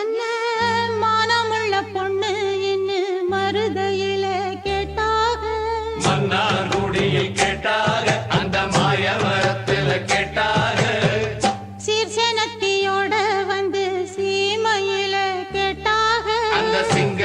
என்ன மானமுள்ள பொண்ணு என்ன மருதையில கேட்டாக? மன்னார்குடியில் கேட்டாக அந்த மாயவரத்தில் கேட்டாக. சீர்சேனத்தியோட வந்து சீமையில கேட்டாக? அந்த சிங்க